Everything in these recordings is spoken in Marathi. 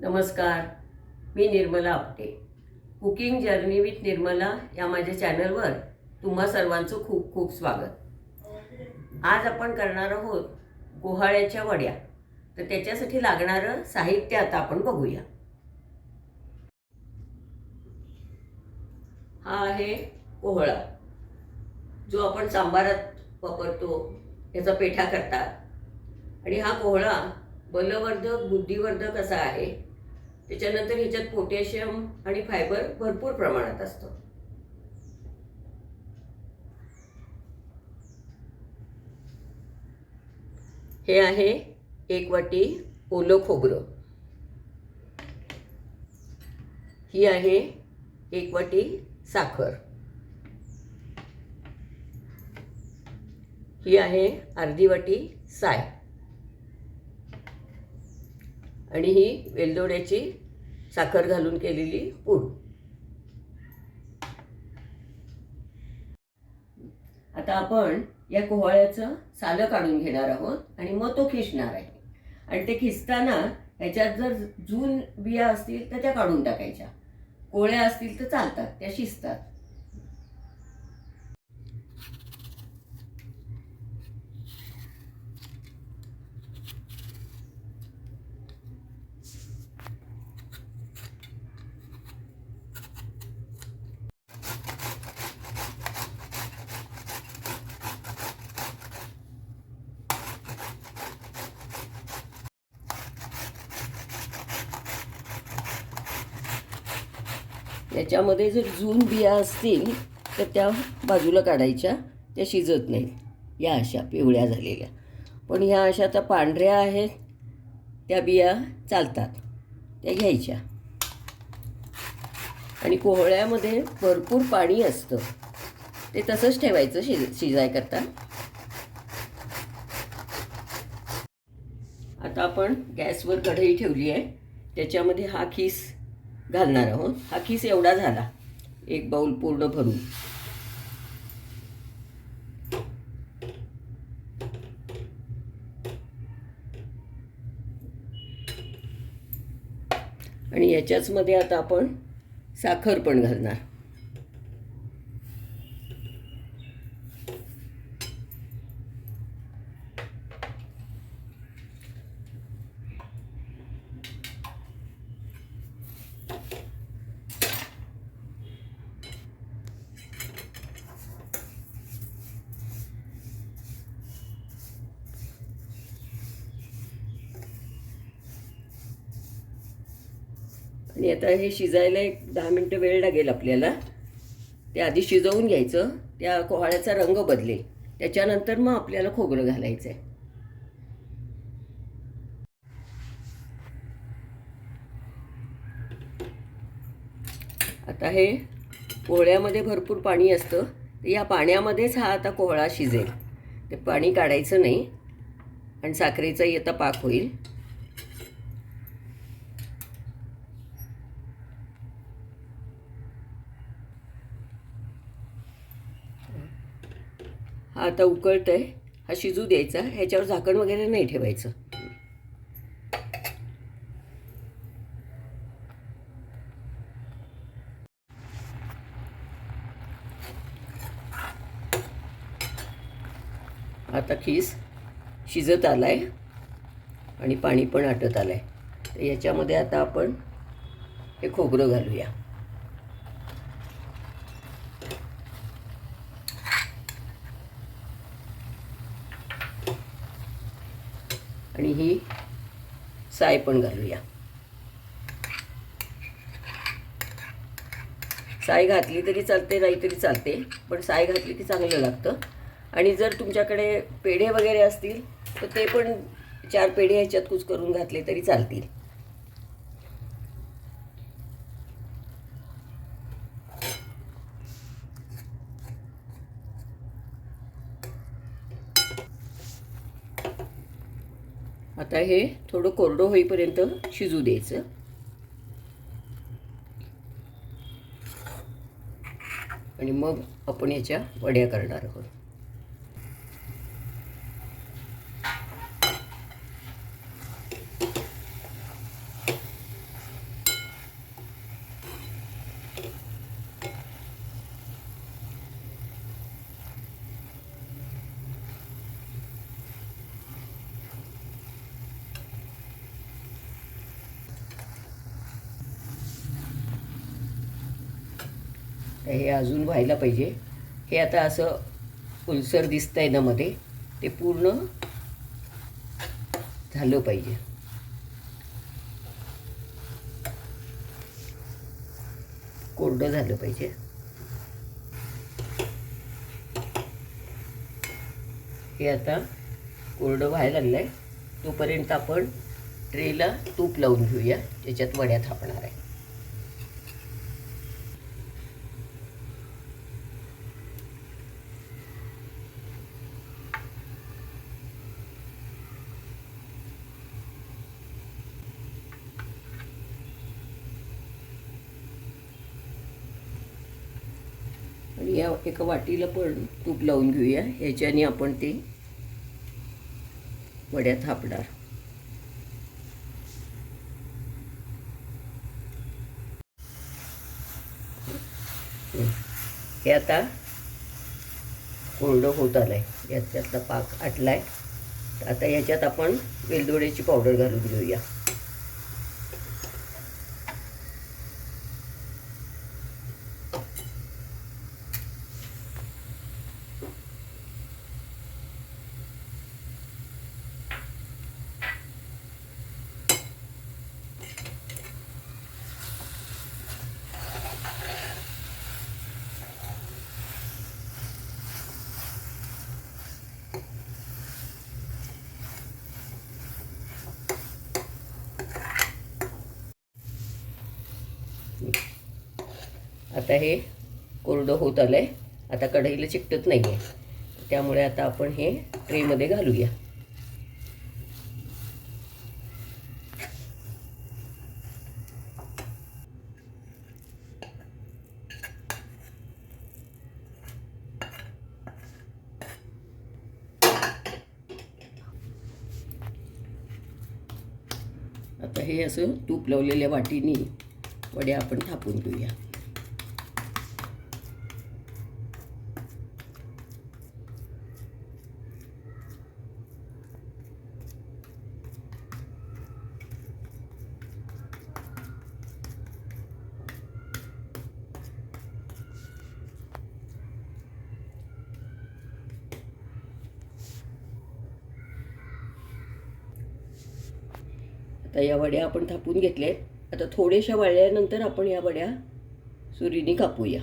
नमस्कार मी Nirmala Apte. Cooking journey with Nirmala या माझ्या चॅनलवर तुम्हा सर्वांचं खूप खूप स्वागत. आज आपण करणार आहोत गोहाळ्याच्या वड्या. तर त्याच्यासाठी लागणारं साहित्य आता आपण बघूया. हा आहे कोहळा जो आपण सांबारात वापरतो याचा पेठा करतात. आणि हा कोहळा बलवर्धक बुद्धिवर्धक असा आहे. त्याच्यानंतर ह्याच्यात पोटॅशियम आणि फायबर भरपूर प्रमाणात असतं. हे आहे एक वाटी ओलं खोबरं. ही आहे एक वाटी साखर. ही आहे अर्धी वाटी साय. आणि ही वेलदोड्याची साखर घालून केलेली पूड. आता आपण या कोहळ्याचं सालं काढून घेणार आहोत आणि मग तो खिसणार आहे. आणि ते खिसताना ह्याच्यात जर जून बिया असतील तर त्या काढून टाकायच्या. कोळ्या असतील तर चालतात त्या शिजतात. त्याच्यामध्ये जर जून बिया असतील तर त्या बाजूला काढायच्या त्या शिजत नाहीत. या अशा पिवळ्या झालेल्या. पण ह्या अशा आता पांढऱ्या आहेत त्या बिया चालतात. त्या घ्यायच्या. आणि कोहळ्यामध्ये भरपूर पाणी असतं. ते तसंच ठेवायचं शिज शिजायकरता आता आपण गॅसवर कढई ठेवली आहे. त्याच्यामध्ये हा खीस घालणार आहोत. हा खीस एवढा झाला. एक बाऊल पूर्ण भरून. आणि याच्याचमध्ये आता आपण साखर पण घालणार. आणि आता हे शिजायला एक दहा मिनटं वेळ लागेल आपल्याला. ते आधी शिजवून घ्यायचं. त्या कोहाळ्याचा रंग बदलेल. त्याच्यानंतर मग आपल्याला खोबरं घालायचं आहे आता हे कोहळ्यामध्ये भरपूर पाणी असतं. तर या पाण्यामध्येच हा आता कोहळा शिजेल. ते पाणी काढायचं नाही. आणि साखरेचाही आता पाक होईल. आता उकळतं आहे हा शिजू द्यायचा. ह्याच्यावर झाकण वगैरे नाही ठेवायचं. आता खीस शिजत आलाय आणि पाणी पण आटत आलंय. तर याच्यामध्ये आता आपण हे खोबरं घालूया. आणि ही साय पण घालूया. साय घातली तरी चालते नाही तरी चालते पण साय घातली की चांगलं लागतं. आणि जर तुमच्याकडे पेढे वगैरे असतील तर ते पण चार पेढे ह्याच्यात कुच करून घातले तरी चालतील. आता हे थोडं कोरडं होईपर्यंत शिजू द्यायचं. आणि मग आपण याच्या वड्या करणार आहोत. तर हे अजून व्हायला पाहिजे. हे आता असं उलसर आहे ना मध्ये ते पूर्ण झालं पाहिजे. कोरडं झालं पाहिजे. हे आता कोरडं व्हायला लागलं आहे तोपर्यंत आपण ट्रेला तूप लावून घेऊया त्याच्यात वड्या थापणार आहे आणि या एका वाटीला पण तूप लावून घेऊया. ह्याच्याने आपण ते वड्या थापणार. हे आता कोरडं होत आलंय. याच्यातला पाक आटलाय. आता याच्यात आपण वेलदोड्याची पावडर घालून घेऊया. आता हे कोरडं होत आलंय. आता कढईला चिकटत नाही आहे त्यामुळे आता आपण हे ट्रेमध्ये घालूया. आता हे असं तूप लावलेल्या वाटीनी वड्या आपण थापून घेऊया. आता या वड्या आपण थापून घेतल्यात. आता थोड्याशा वाळल्यानंतर आपण या वड्या सुरीने कापूया.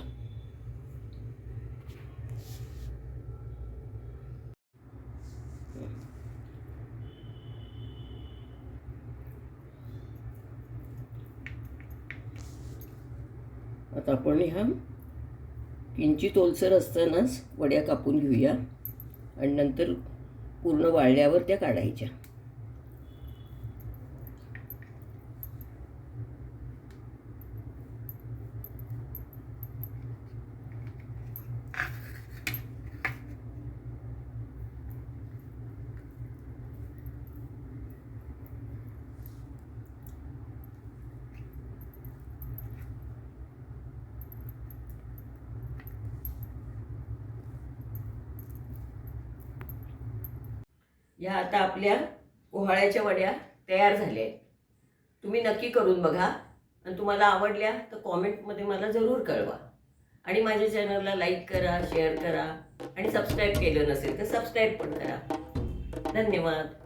आता आपण ह्या किंचित ओलसर असतानाच वड्या कापून घेऊया. आणि नंतर पूर्ण वाळल्यावर त्या काढायच्या. ह्या आता आपल्या पोहाळ्याच्या वड्या तयार झाल्या आहेत. तुम्ही नक्की करून बघा. आणि तुम्हाला आवडल्या तर कॉमेंटमध्ये मला जरूर कळवा. आणि माझ्या चॅनलला लाईक करा शेअर करा. आणि सबस्क्राईब केलं नसेल तर सबस्क्राईब पण करा. धन्यवाद.